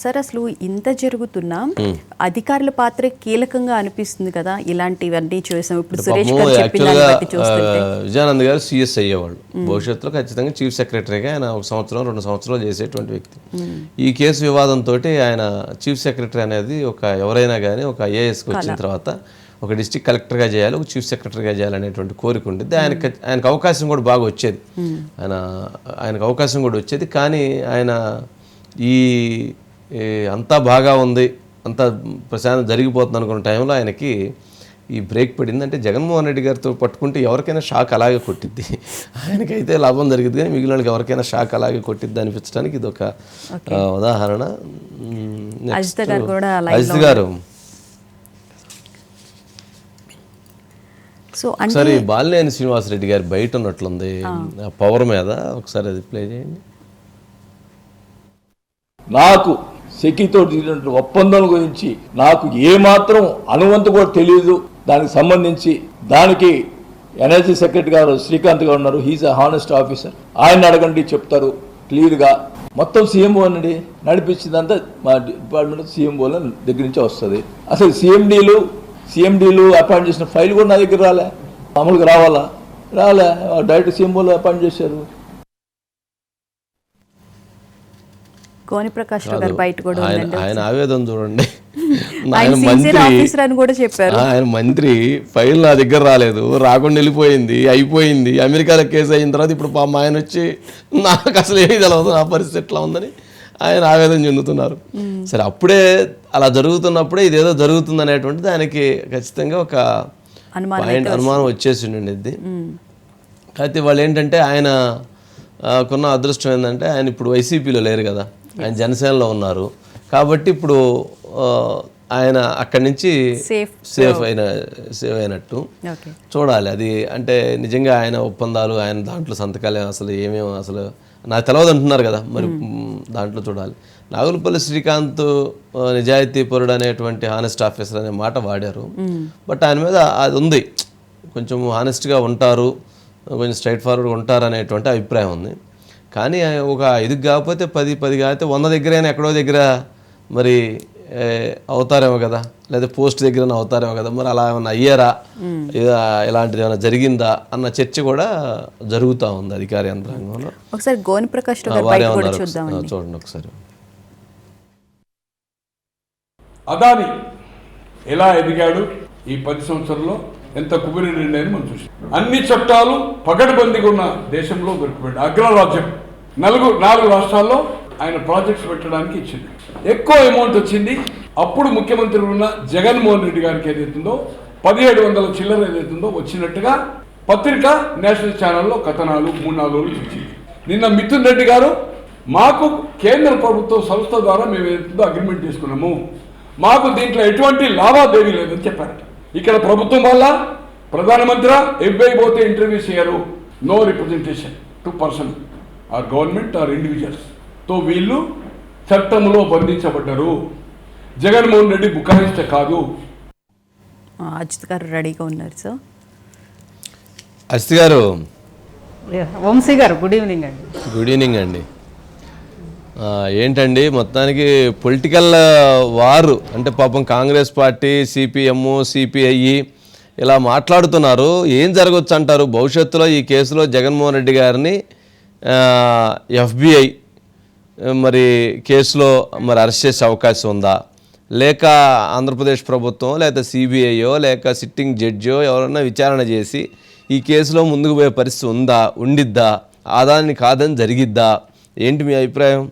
Sir అసలు ఇంత జరుగుతున్నా అధికారుల పాత్ర కీలకంగా అనిపిస్తుంది కదా ఇలాంటివన్నీ చూసాం. ఇప్పుడు సురేష్ విజయానంద్ గారు సిఎస్ అయ్యేవాళ్ళు. భవిష్యత్తులో ఖచ్చితంగా చీఫ్ సెక్రటరీగా ఆయన ఒక సంవత్సరం రెండు సంవత్సరాలు చేసేటువంటి వ్యక్తి. ఈ కేసు వివాదంతో ఆయన చీఫ్ సెక్రటరీ అనేది ఒక ఎవరైనా కానీ ఒక ఐఏఎస్కి వచ్చిన తర్వాత ఒక డిస్టిక్ కలెక్టర్గా చేయాలి ఒక చీఫ్ సెక్రటరీగా చేయాలనేటువంటి కోరిక ఉండేది ఆయనకి ఆయనకు అవకాశం కూడా బాగా వచ్చేది. ఆయన ఆయనకు అవకాశం కూడా వచ్చేది. కానీ ఆయన ఈ అంతా బాగా ఉంది అంతా ప్రశాంతం జరిగిపోతుంది అనుకున్న టైంలో ఆయనకి ఈ బ్రేక్ పడింది. అంటే జగన్మోహన్ రెడ్డి గారితో పట్టుకుంటే ఎవరికైనా షాక్ అలాగే కొట్టిద్ది. ఆయనకైతే లాభం జరిగింది కానీ మిగిలిన వాళ్ళకి ఎవరికైనా షాక్ అలాగే కొట్టిద్ది అనిపించడానికి ఇది ఒక ఉదాహరణ. అజిత గారు సో ఒకసారి బాలినేని శ్రీనివాసరెడ్డి గారి బయట ఉన్నట్లుంది. ఆ పవర్ మీద ఒకసారి అది ప్లే చేయండి. నాకు సెకితో జరిగినటువంటి ఒప్పందం గురించి నాకు ఏమాత్రం అనువంత కూడా తెలియదు దానికి సంబంధించి దానికి ఎనర్జీ సెక్రటరీ గారు శ్రీకాంత్ గారు ఉన్నారు. హీజ్ అ హానెస్ట్ ఆఫీసర్ ఆయన అడగండి చెప్తారు. క్లియర్గా మొత్తం సీఎంఓ అండి. నడిపించిందంతా మా డిపార్ట్మెంట్ సీఎంఓల దగ్గర నుంచి వస్తుంది. అసలు సీఎండీలు సీఎండీలు అపాయింట్ చేసిన ఫైల్ కూడా నా దగ్గర రాలే. మామూలుగా రావాలా? రాలే. డైరెక్ట్ సీఎంఓలు అపాయింట్ చేశారు. కోని ప్రకాష్ గారు బయట కూడా ఆయన ఆవేదన చూడండి. ఆయన మంత్రి ఆఫీసర్ అని కూడా చెప్పారు. ఆ, ఆయన మంత్రి ఫైల్ నా దగ్గర రాలేదు. రాకుండా వెళ్ళిపోయింది అయిపోయింది. అమెరికాలో కేసు అయిన తర్వాత ఇప్పుడు పాపం ఆయన వచ్చి నాకు అసలు ఏమీ తెలియదు నా పరిస్థితి ఎట్లా ఉందని ఆయన ఆవేదన చెందుతున్నారు. సరే అప్పుడే అలా జరుగుతున్నప్పుడే ఇదేదో జరుగుతుంది అనేటువంటిది ఆయనకి ఖచ్చితంగా ఒక అనుమానం పాయింట్ అనుమానం వచ్చేసి ఉండండి ఇది అయితే వాళ్ళు ఏంటంటే ఆయన కొన్న అదృష్టం ఏంటంటే ఆయన ఇప్పుడు వైసీపీలో లేరు కదా. ఆయన జనసేనలో ఉన్నారు. కాబట్టి ఇప్పుడు ఆయన అక్కడి నుంచి సేఫ్ సేఫ్ అయిన సేవ్ అయినట్టు చూడాలి. అది అంటే నిజంగా ఆయన ఒప్పందాలు ఆయన దాంట్లో సంతకాలు అసలు ఏమేమి అసలు నాకు తెలియదు అంటున్నారు కదా. మరి మ్, దాంట్లో చూడాలి. నాగులపల్లి శ్రీకాంత్ నిజాయితీ పరుడు అనేటువంటి హానెస్ట్ ఆఫీసర్ అనే మాట వాడారు. బట్ ఆయన మీద అది ఉంది. కొంచెం హానెస్ట్గా ఉంటారు కొంచెం స్ట్రైట్ ఫార్వర్డ్గా ఉంటారు అనేటువంటి అభిప్రాయం ఉంది. కానీ ఒక ఐదుకి కాకపోతే పది పది కాకపోతే వంద దగ్గరైనా ఎక్కడో దగ్గర మరి అవుతారేమో కదా. లేదా పోస్ట్ దగ్గర అవుతారేమో కదా. మరి అలా ఏమైనా అయ్యారా? ఇలా ఇలాంటిది ఏమైనా జరిగిందా? అన్న చర్చ కూడా జరుగుతూ ఉంది అధికార యంత్రాంగంలో. ఒకసారి గోని ప్రకాష్. చూడండి ఒకసారి. అదాని ఎలా ఎదిగాడు ఈ పది సంవత్సరంలో? ఎంత కుబిరిని అని మనం చూసాం అన్ని చట్టాలు పగడబందీగా ఉన్న దేశంలో దొరికిపోయాడు. అగ్రరాజ్యం. నలుగు నాలుగు రాష్ట్రాల్లో ఆయన ప్రాజెక్ట్స్ పెట్టడానికి ఇచ్చింది. ఎక్కువ అమౌంట్ వచ్చింది. అప్పుడు ముఖ్యమంత్రి ఉన్న జగన్మోహన్ రెడ్డి గారికి ఏదైతుందో పదిహేడు వందల చిల్లర ఏదైతుందో వచ్చినట్టుగా పత్రిక నేషనల్ ఛానల్లో కథనాలు మూడు నాలుగు రోజులు ఇచ్చింది నిన్న మిథున్ రెడ్డి గారు మాకు కేంద్ర ప్రభుత్వ సంస్థ ద్వారా మేము ఏదైతుందో అగ్రిమెంట్ తీసుకున్నాము మాకు దీంట్లో ఎటువంటి లావాదేవీ లేదని చెప్పారట ఇక్కడ ప్రభుత్వం వల్ల ప్రధానమంత్రి ఎఫ్ఐ పోతే ఇంటర్వ్యూ చేయరు. No representation to person or government or ఇండివిజువల్స్తో వీళ్ళు చట్టంలో బంధించబడ్డారు. జగన్మోహన్ రెడ్డి బుకాయిస్తే కాదు. అజిత్ గారు రెడీగా ఉన్నారు సార్ అస్తి గారు. వంశీ గారు గుడ్ ఈవినింగ్ అండి. గుడ్ ఈవినింగ్ అండి. ఏంటండి మొత్తానికి పొలిటికల్ వారు అంటే పాపం కాంగ్రెస్ పార్టీ సిపిఎం సిపిఐ ఇలా మాట్లాడుతున్నారు. ఏం జరగవచ్చు అంటారు? భవిష్యత్తులో ఈ కేసులో జగన్మోహన్ రెడ్డి గారిని ఎఫ్బిఐ మరి కేసులో మరి అరెస్ట్ చేసే అవకాశం ఉందా? లేక ఆంధ్రప్రదేశ్ ప్రభుత్వం లేక సిబిఐయో లేక సిట్టింగ్ జడ్జో ఎవరైనా విచారణ చేసి ఈ కేసులో ముందుకు పోయే పరిస్థితి ఉందా ఉండిద్దా? ఆదాన్ని కాదని జరిగిద్దా? ఏంటి మీ అభిప్రాయం?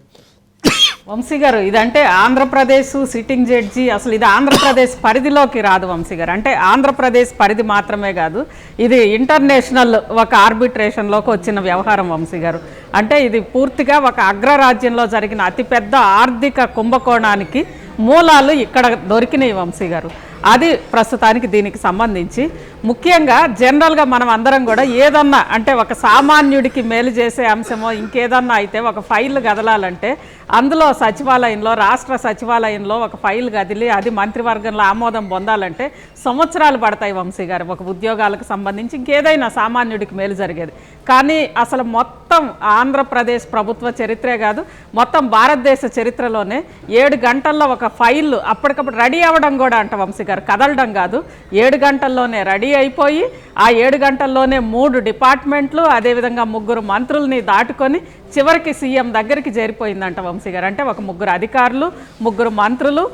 వంశీ గారు ఇదంటే ఆంధ్రప్రదేశ్ సిట్టింగ్ జడ్జి అసలు ఇది ఆంధ్రప్రదేశ్ పరిధిలోకి రాదు వంశీ గారు. అంటే ఆంధ్రప్రదేశ్ పరిధి మాత్రమే కాదు ఇది ఇంటర్నేషనల్ ఒక ఆర్బిట్రేషన్లోకి వచ్చిన వ్యవహారం వంశీ గారు. అంటే ఇది పూర్తిగా ఒక అగ్రరాజ్యంలో జరిగిన అతిపెద్ద ఆర్థిక కుంభకోణానికి మూలాలు ఇక్కడ దొరికినాయి వంశీ గారు. అది ప్రస్తుతానికి దీనికి సంబంధించి. ముఖ్యంగా జనరల్గా మనం అందరం కూడా ఏదన్నా అంటే ఒక సామాన్యుడికి మేలు చేసే అంశమో ఇంకేదన్నా అయితే ఒక ఫైల్ కదలాలంటే అందులో సచివాలయంలో రాష్ట్ర సచివాలయంలో ఒక ఫైల్ కదిలి అది మంత్రివర్గంలో ఆమోదం పొందాలంటే సంవత్సరాలు పడతాయి వంశీ గారు. ఒక ఉద్యోగాలకు సంబంధించి ఇంకేదైనా సామాన్యుడికి మేలు జరిగేది. కానీ అసలు మొత్తం ఆంధ్రప్రదేశ్ ప్రభుత్వ చరిత్రే కాదు మొత్తం భారతదేశ చరిత్రలోనే ఏడు గంటల్లో ఒక ఫైల్ అప్పటికప్పుడు రెడీ అవ్వడం కూడా అంట వంశీ గారు కదలడం కాదు. ఏడు గంటల్లోనే రెడీ అయిపోయి ఆ ఏడు గంటల్లోనే మూడు డిపార్ట్మెంట్లు అదేవిధంగా ముగ్గురు మంత్రుల్ని దాటుకొని చివరికి సీఎం దగ్గరికి చేరిపోయిందంట వంశీ గారు. అంటే ఒక ముగ్గురు అధికారులు ముగ్గురు మంత్రులు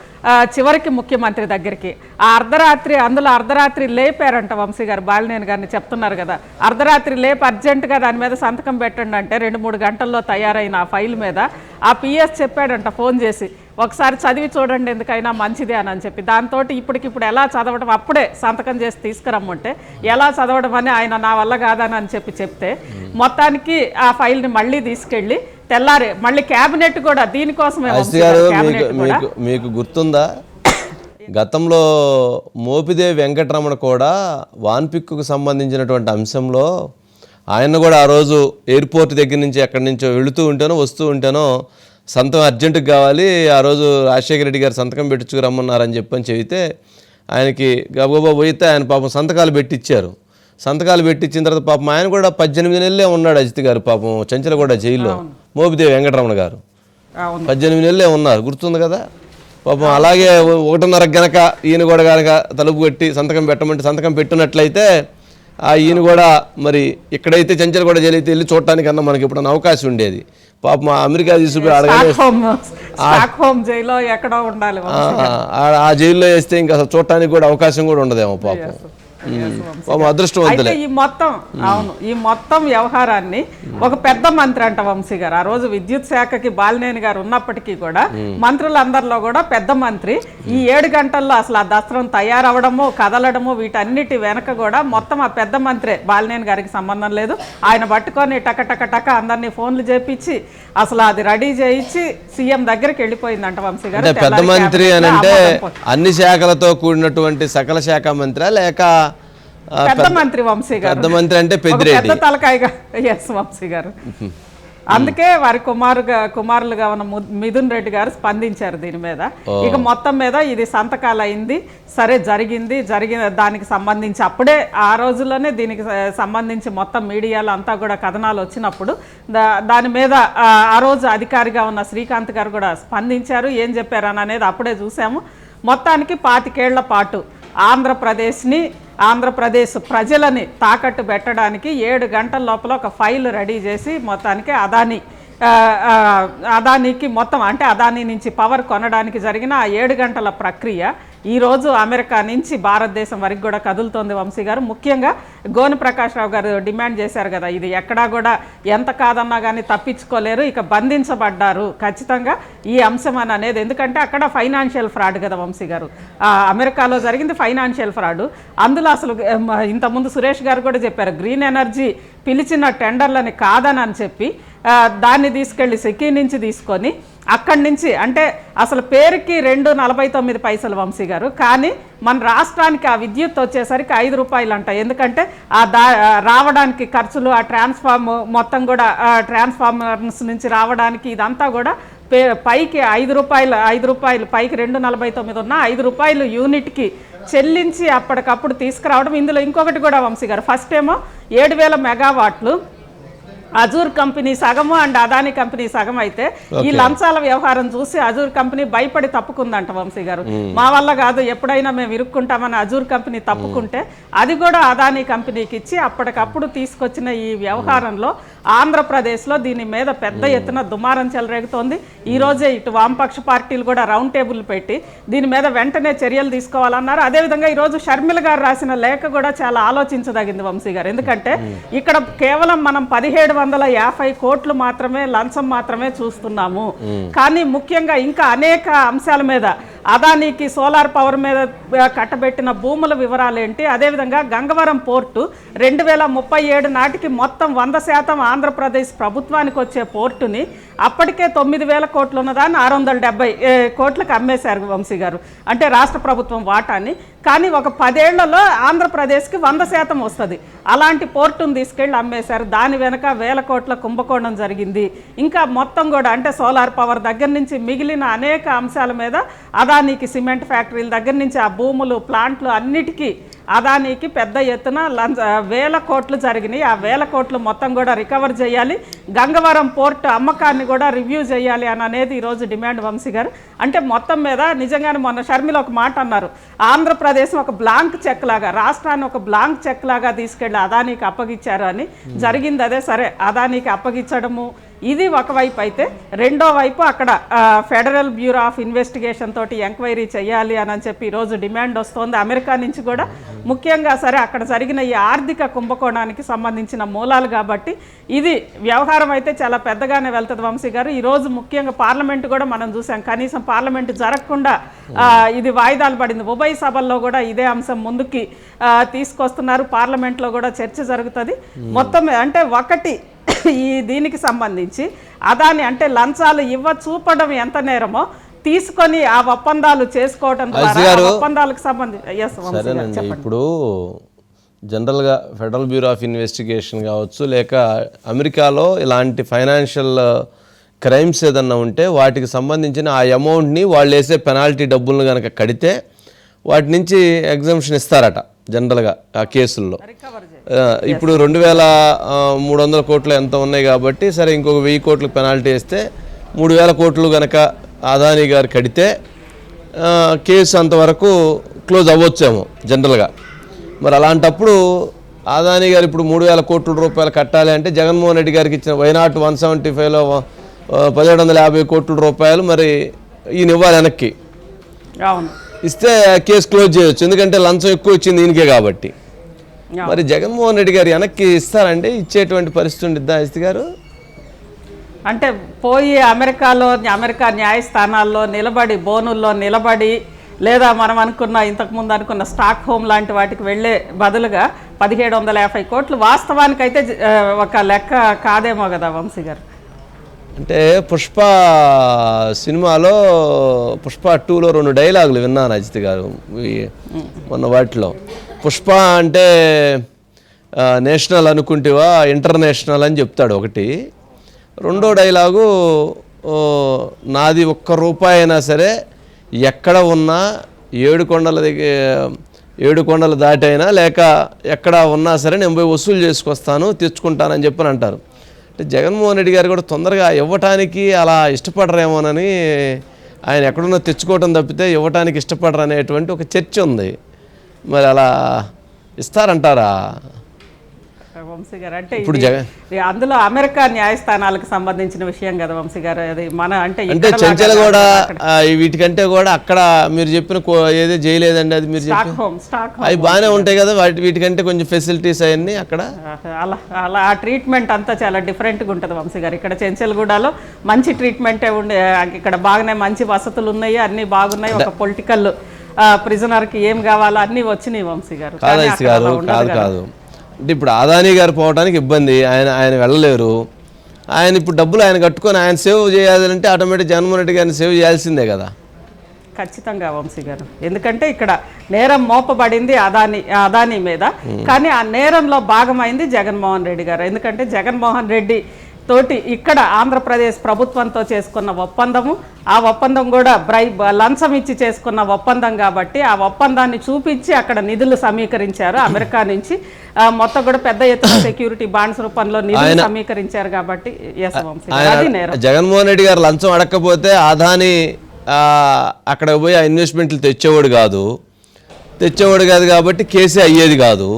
చివరికి ముఖ్యమంత్రి దగ్గరికి. ఆ అర్ధరాత్రి అందులో అర్ధరాత్రి లేపారంట వంశీ గారు బాలినేని గారిని చెప్తున్నారు కదా. అర్ధరాత్రి లేపి అర్జెంటుగా దాని మీద సంతకం పెట్టండి అంటే రెండు మూడు గంటల్లో తయారైన ఆ ఫైల్ మీద ఆ పిఎస్ చెప్పాడంట ఫోన్ చేసి. ఒకసారి చదివి చూడండి ఎందుకైనా మంచిది అని అని చెప్పి. దాంతో ఇప్పటికిప్పుడు ఎలా చదవడం అప్పుడే సంతకం చేసి తీసుకురమ్మంటే ఎలా చదవడం అని ఆయన నా వల్ల కాదని అని చెప్పి చెప్తే మొత్తానికి ఆ ఫైల్ని మళ్ళీ తీసుకెళ్ళి తెల్లారి మళ్ళీ క్యాబినెట్ కూడా దీనికోసమే మీకు గుర్తుందా? గతంలో మోపిదేవి వెంకటరమణ కూడా వాన్పిక్కుకు సంబంధించినటువంటి అంశంలో ఆయన కూడా ఆ రోజు ఎయిర్పోర్ట్ దగ్గర నుంచి ఎక్కడి నుంచో వెళుతూ ఉంటేనో వస్తూ ఉంటేనో సంతకం అర్జెంటుగా కావాలి ఆ రోజు రాజశేఖర రెడ్డి గారు సంతకం పెట్టించుకురమ్మన్నారని చెప్పని చెబితే ఆయనకి గబగబా పోయితే ఆయన పాపం సంతకాలు పెట్టించారు సంతకాలు పెట్టించిన తర్వాత పాపం ఆయన కూడా పద్దెనిమిది నెలలే ఉన్నాడు అజిత్ గారు పాపం చంచలగూడ జైల్లో. మోపిదేవి వెంకటరమణ గారు. పద్దెనిమిది నెలలే ఉన్నారు గుర్తుంది కదా? పాపం అలాగే ఒకటిన్నర గనక ఈయన కూడా గనక తలుపు కట్టి సంతకం పెట్టమంటే సంతకం పెట్టినట్లయితే ఆ ఈయన కూడా మరి ఇక్కడైతే చంచల్ కూడా జైలు అయితే వెళ్ళి చూడటానికన్నా మనకి ఇప్పుడు అవకాశం ఉండేది. పాపం ఆ అమెరికా తీసుకుపోయి హోమ్ జైల్లో ఎక్కడో ఉండాలి ఆ, జైల్లో వేస్తే ఇంకా చూడటానికి కూడా అవకాశం కూడా ఉండదేమో పాపం. అయితే ఈ మొత్తం అవును ఈ మొత్తం వ్యవహారాన్ని ఒక పెద్ద మంత్రి అంట వంశీ గారు. ఆ రోజు విద్యుత్ శాఖకి బాలినేని గారు ఉన్నప్పటికీ కూడా మంత్రులందరిలో కూడా పెద్ద మంత్రి. ఈ ఏడు గంటల్లో అసలు ఆ దస్త్రం తయారవడము కదలడము వీటన్నిటి వెనక కూడా మొత్తం ఆ పెద్ద మంత్రే. బాలినేని గారికి సంబంధం లేదు. ఆయన పట్టుకొని టక టక టక అందరినీ ఫోన్లు చేపించి అసలు అది రెడీ చేయించి సీఎం దగ్గరికి వెళ్ళిపోయిందంట వంశీ గారు. అంటే పెద్ద మంత్రి అని అంటే అన్ని శాఖలతో కూడినటువంటి సకల శాఖ మంత్రి లేక పెద్ద మంత్రి వంశీ గారు. పెద్ద మంత్రి అంటే పెద్ద తలకాయగా ఎస్ వంశీ గారు. అందుకే వారి కుమారుగా కుమారులుగా ఉన్న మిథున్ రెడ్డి గారు స్పందించారు దీని మీద. ఇక మొత్తం మీద ఇది సంతకాలు అయింది సరే జరిగింది. జరిగిన దానికి సంబంధించి అప్పుడే ఆ రోజుల్లోనే దీనికి సంబంధించి మొత్తం మీడియాలో అంతా కూడా కథనాలు వచ్చినప్పుడు దాని మీద ఆ, ఆ రోజు అధికారిగా ఉన్న శ్రీకాంత్ గారు కూడా స్పందించారు. ఏం చెప్పారని అనేది అప్పుడే చూసాము. మొత్తానికి పాతికేళ్ళ పాటు ఆంధ్రప్రదేశ్ని ఆంధ్రప్రదేశ్ ప్రజలని తాకట్టు పెట్టడానికి ఏడు గంటల లోపల ఒక ఫైల్ రెడీ చేసి మొత్తానికి అదాని అదానీకి అదానికి మొత్తం అంటే అదాని నుంచి పవర్ కొనడానికి జరిగిన ఆ ఏడు గంటల ప్రక్రియ ఈరోజు అమెరికా నుంచి భారతదేశం వరకు కూడా కదులుతోంది వంశీ గారు. ముఖ్యంగా గోని ప్రకాష్ రావు గారు డిమాండ్ చేశారు కదా ఇది ఎక్కడా కూడా ఎంత కాదన్నా కానీ తప్పించుకోలేరు ఇక బంధించబడ్డారు ఖచ్చితంగా ఈ అంశం అని అనేది. ఎందుకంటే అక్కడ ఫైనాన్షియల్ ఫ్రాడ్ కదా వంశీ గారు. అమెరికాలో జరిగింది ఫైనాన్షియల్ ఫ్రాడ్. అందులో అసలు ఇంతకుముందు సురేష్ గారు కూడా చెప్పారు గ్రీన్ ఎనర్జీ పిలిచిన టెండర్లని కాదని అని చెప్పి దాన్ని తీసుకెళ్ళి సెకీ నుంచి తీసుకొని అక్కడి నుంచి అంటే అసలు పేరుకి రెండు నలభై తొమ్మిది పైసలు వంశీ గారు కానీ మన రాష్ట్రానికి ఆ విద్యుత్ వచ్చేసరికి ఐదు రూపాయలు అంట ఎందుకంటే ఆ దా రావడానికి ఖర్చులు ఆ ట్రాన్స్ఫార్మ్ మొత్తం కూడా ట్రాన్స్ఫార్మర్స్ నుంచి రావడానికి ఇదంతా కూడా పే పైకి ఐదు రూపాయలు ఐదు రూపాయలు పైకి రెండు నలభై తొమ్మిది ఉన్న ఐదు రూపాయలు యూనిట్కి చెల్లించి అప్పటికప్పుడు తీసుకురావడం. ఇందులో ఇంకొకటి కూడా వంశీ గారు ఫస్ట్ ఏమో ఏడు వేల మెగావాట్లు అజూర్ కంపెనీ సగము అండ్ అదాని కంపెనీ సగం అయితే ఈ లంచాల వ్యవహారం చూసి అజూర్ కంపెనీ భయపడి తప్పుకుందంట వంశీ గారు. మా వల్ల కాదు ఎప్పుడైనా మేము ఇరుక్కుంటామని అజూర్ కంపెనీ తప్పుకుంటే అది కూడా అదాని కంపెనీకి ఇచ్చి అప్పటికప్పుడు తీసుకొచ్చిన ఈ వ్యవహారంలో ఆంధ్రప్రదేశ్లో దీని మీద పెద్ద ఎత్తున దుమారం చెలరేగుతోంది. ఈ రోజే ఇటు వామపక్ష పార్టీలు కూడా రౌండ్ టేబుల్ పెట్టి దీని మీద వెంటనే చర్యలు తీసుకోవాలన్నారు. అదేవిధంగా ఈరోజు షర్మిల గారు రాసిన లేఖ కూడా చాలా ఆలోచించదగింది వంశీ గారు. ఎందుకంటే ఇక్కడ కేవలం మనం పదిహేడు వందల యాభై కోట్లు మాత్రమే లంచం మాత్రమే చూస్తున్నాము. కానీ ముఖ్యంగా ఇంకా అనేక అంశాల మీద అదానికి సోలార్ పవర్ మీద కట్టబెట్టిన భూముల వివరాలు ఏంటి? అదేవిధంగా గంగవరం పోర్టు రెండు వేల ముప్పై ఏడు నాటికి మొత్తం వంద శాతం ఆంధ్రప్రదేశ్ ప్రభుత్వానికి వచ్చే పోర్టుని అప్పటికే తొమ్మిది వేల కోట్లు ఉన్నదాన్ని ఆరు వందల డెబ్బై ఏ, కోట్లకు అమ్మేశారు వంశీ గారు. అంటే రాష్ట్ర ప్రభుత్వం వాటాని. కానీ ఒక పదేళ్ళలో ఆంధ్రప్రదేశ్కి వంద శాతం వస్తుంది. అలాంటి పోర్టును తీసుకెళ్ళి అమ్మేశారు. దాని వెనక వేల కోట్ల కుంభకోణం జరిగింది. ఇంకా మొత్తం కూడా అంటే సోలార్ పవర్ దగ్గర నుంచి మిగిలిన అనేక అంశాల మీద అదానికి సిమెంట్ ఫ్యాక్టరీల దగ్గర నుంచి ఆ భూములు ప్లాంట్లు అన్నిటికీ అదానికి పెద్ద ఎత్తున లంచ వేల కోట్లు జరిగినాయి. ఆ వేల కోట్లు మొత్తం కూడా రికవర్ చేయాలి. గంగవరం పోర్ట్ అమ్మకాన్ని కూడా రివ్యూ చేయాలి అని అనేది ఈరోజు డిమాండ్ వంశీ గారు. అంటే మొత్తం మీద నిజంగానే మొన్న షర్మిల ఒక మాట అన్నారు. ఆంధ్రప్రదేశ్ ఒక బ్లాంక్ చెక్ లాగా రాష్ట్రాన్ని ఒక బ్లాంక్ చెక్ లాగా తీసుకెళ్ళి అదానికి అప్పగించారు అని. జరిగింది అదే సరే అదానికి అప్పగించడము ఇది ఒకవైపు అయితే రెండో వైపు అక్కడ ఫెడరల్ బ్యూరో ఆఫ్ ఇన్వెస్టిగేషన్ తోటి ఎంక్వైరీ చేయాలి అని అని చెప్పి ఈరోజు డిమాండ్ వస్తోంది. అమెరికా నుంచి కూడా ముఖ్యంగా సరే అక్కడ జరిగిన ఈ ఆర్థిక కుంభకోణానికి సంబంధించిన మూలాలు కాబట్టి ఇది వ్యవహారం అయితే చాలా పెద్దగానే వెళ్తుంది వంశీ గారు. ఈరోజు ముఖ్యంగా పార్లమెంట్ కూడా మనం చూసాం. కనీసం పార్లమెంట్ జరగకుండా ఇది వాయిదాలు పడింది. ఉభయ సభల్లో కూడా ఇదే అంశం ముందుకి తీసుకొస్తున్నారు. పార్లమెంట్లో కూడా చర్చ జరుగుతుంది. మొత్తం అంటే ఒకటి ఈ దీనికి సంబంధించి అదాని అంటే లంచాలు ఇవ్వ చూపడం ఎంత నేరమో తీసుకొని ఆ ఒప్పందాలు చేసుకోవడం ద్వారా ఒప్పందాలకు సంబంధించి ఇప్పుడు జనరల్గా ఫెడరల్ బ్యూరో ఆఫ్ ఇన్వెస్టిగేషన్ కావచ్చు లేక అమెరికాలో ఇలాంటి ఫైనాన్షియల్ క్రైమ్స్ ఏదన్నా ఉంటే వాటికి సంబంధించిన ఆ అమౌంట్ని వాళ్ళు వేసే పెనాల్టీ డబ్బులను కనుక కడితే వాటి నుంచి ఎగ్జామ్షన్ ఇస్తారట జనరల్గా ఆ కేసుల్లో. ఇప్పుడు రెండు వేల మూడు వందల కోట్లు ఎంత ఉన్నాయి కాబట్టి సరే ఇంకొక వెయ్యి కోట్లు పెనాల్టీ వేస్తే మూడు వేల కోట్లు కనుక అదానీ గారు కడితే కేసు అంతవరకు క్లోజ్ అవ్వచ్చేమో జనరల్గా. మరి అలాంటప్పుడు అదానీ గారు ఇప్పుడు మూడు వేల కోట్ల రూపాయలు కట్టాలి అంటే జగన్మోహన్ రెడ్డి గారికి ఇచ్చిన వైనాట్ వన్ సెవెంటీ ఫైవ్లో పదిహేడు వందల యాభై కోట్ల రూపాయలు మరి ఈయన ఇవ్వాలి వెనక్కి ఇస్తే కేసు క్లోజ్ చేయొచ్చు. ఎందుకంటే లంచం ఎక్కువ వచ్చింది ఈయనకే కాబట్టి. మరి జగన్మోహన్ రెడ్డి గారు వెనక్కి ఇస్తారండి ఇచ్చేటువంటి పరిస్థితి ఉండిద్దా అజిత్ గారు? అంటే పోయి అమెరికాలో అమెరికా న్యాయస్థానాల్లో నిలబడి బోనుల్లో నిలబడి లేదా మనం అనుకున్న ఇంతకుముందు అనుకున్న స్టాక్ హోమ్ లాంటి వాటికి వెళ్ళే బదులుగా పదిహేడు వందల యాభై కోట్లు వాస్తవానికైతే ఒక లెక్క కాదేమో కదా వంశీ గారు. అంటే పుష్ప సినిమాలో పుష్ప టూలో రెండు డైలాగులు విన్నాను అజిత్ గారు మొన్న వాటిలో. పుష్ప అంటే నేషనల్ అనుకుంటేవా ఇంటర్నేషనల్ అని చెప్తాడు ఒకటి. రెండో డైలాగు నాది ఒక్క రూపాయి అయినా సరే ఎక్కడ ఉన్నా ఏడు కొండల దగ్గర ఏడు కొండలు దాటైనా లేక ఎక్కడ ఉన్నా సరే నేను పోయి వసూలు చేసుకొస్తాను తెచ్చుకుంటానని చెప్పని అంటారు. అంటే జగన్మోహన్ రెడ్డి గారు కూడా తొందరగా ఇవ్వటానికి అలా ఇష్టపడరేమోనని ఆయన ఎక్కడున్నా తెచ్చుకోవటం తప్పితే ఇవ్వటానికి ఇష్టపడరు అనేటువంటి ఒక చర్చ ఉంది. మరి అలా ఇస్తారంటారా? వంశీ గారు అంటే ఇప్పుడు అందులో అమెరికా న్యాయస్థానాలకు సంబంధించిన విషయం కదా వంశీ గారు. అది మన అంటే అంటే చెంచల కూడా వీటికంటే కూడా అక్కడ మీరు చెప్పిన ఏదో చేయలేదండి అది మీరు అవి బాగానే ఉంటాయి కదా వాటి వీటికంటే కొంచెం ఫెసిలిటీస్ అవన్నీ అక్కడ? అలా అలా ఆ ట్రీట్మెంట్ అంతా చాలా డిఫరెంట్గా ఉంటుంది వంశీ గారు. ఇక్కడ చెంచల్గూడలో మంచి ట్రీట్మెంటే ఉండే ఇక్కడ బాగానే మంచి వసతులు ఉన్నాయి అన్నీ బాగున్నాయి ఒక పొలిటికల్ ప్రిజనర్కి ఏం కావాలో అన్నీ వచ్చినాయి వంశీ గారు. కాదు గారు కదా. కాదు అంటే ఇప్పుడు ఆదానీ గారు పోవడానికి ఇబ్బంది ఆయన ఆయన వెళ్ళలేరు. ఆయన ఇప్పుడు డబ్బులు ఆయన కట్టుకొని ఆయన సేవ్ చేయాలంటే ఆటోమేటిక్ జగన్మోహన్ రెడ్డి గారిని సేవ్ చేయాల్సిందే కదా. ఖచ్చితంగా వంశీ గారు. ఎందుకంటే ఇక్కడ నేరం మోపబడింది అదాని అదాని మీద. కానీ ఆ నేరంలో భాగమైంది జగన్మోహన్ రెడ్డి గారు. ఎందుకంటే జగన్మోహన్ రెడ్డి తోటి ఇక్కడ ఆంధ్రప్రదేశ్ ప్రభుత్వంతో చేసుకున్న ఒప్పందము. ఆ ఒప్పందం కూడా బ్రైబ్ లంచం ఇచ్చి చేసుకున్న ఒప్పందం కాబట్టి ఆ ఒప్పందాన్ని చూపించి అక్కడ నిధులు సమీకరించారు అమెరికా నుంచి. మొత్తం కూడా పెద్ద ఎత్తున సెక్యూరిటీ బాండ్స్ రూపంలో నిధులు సమీకరించారు కాబట్టి జగన్మోహన్ రెడ్డి గారు లంచం అడగకపోతే ఆదాని ఆ, అక్కడ పోయి ఆ ఇన్వెస్ట్మెంట్లు తెచ్చేవాడు కాదు. తెచ్చేవాడు కాదు కాబట్టి కేసీ అయ్యేది కాదు.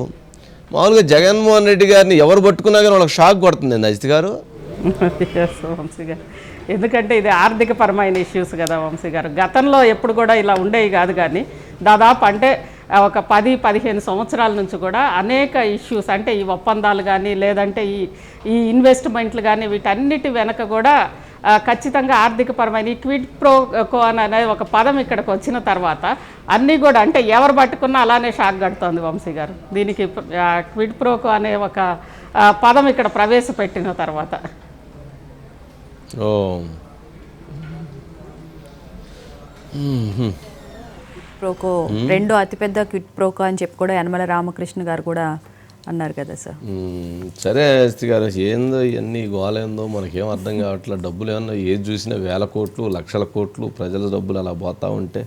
మామూలుగా జగన్మోహన్ రెడ్డి గారిని ఎవరు పట్టుకున్నా కానీ వాళ్ళకి షాక్ కొడుతుంది అజిత్ గారు. వంశీ గారు. ఎందుకంటే ఇది ఆర్థిక పరమైన ఇష్యూస్ కదా వంశీ గారు. గతంలో ఎప్పుడు కూడా ఇలా ఉండేవి కాదు కానీ దాదాపు అంటే ఒక పది పదిహేను సంవత్సరాల నుంచి కూడా అనేక ఇష్యూస్ అంటే ఈ ఒప్పందాలు కానీ లేదంటే ఈ ఈ ఇన్వెస్ట్మెంట్లు కానీ వీటన్నిటి వెనక కూడా ఖచ్చితంగా ఆర్థిక పరమైన ఈ క్విడ్ ప్రో కో అనే ఒక పదం ఇక్కడికి వచ్చిన తర్వాత అన్నీ కూడా అంటే ఎవరు పట్టుకున్నా అలానే షాక్ కడుతోంది వంశీ గారు. దీనికి క్విడ్ క్విడ్ ప్రోకో అనే ఒక పదం ఇక్కడ ప్రవేశపెట్టిన తర్వాత. ఓ. ప్రోకో రెండో అతిపెద్ద క్విట్ ప్రోకో అని చెప్పి కూడా యనమల రామకృష్ణ గారు కూడా అన్నారు కదా సార్. సరే ఎస్టీ గారు ఏందో ఇవన్నీ గోలేందో మనకేం అర్థం కావట్లేదు డబ్బులు ఏమన్నా ఏది చూసినా వేల కోట్లు లక్షల కోట్లు ప్రజల డబ్బులు అలా పోతా ఉంటే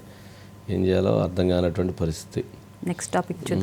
ఏం చేయాలో అర్థం కానటువంటి పరిస్థితి. నెక్స్ట్ టాపిక్ చూద్దాం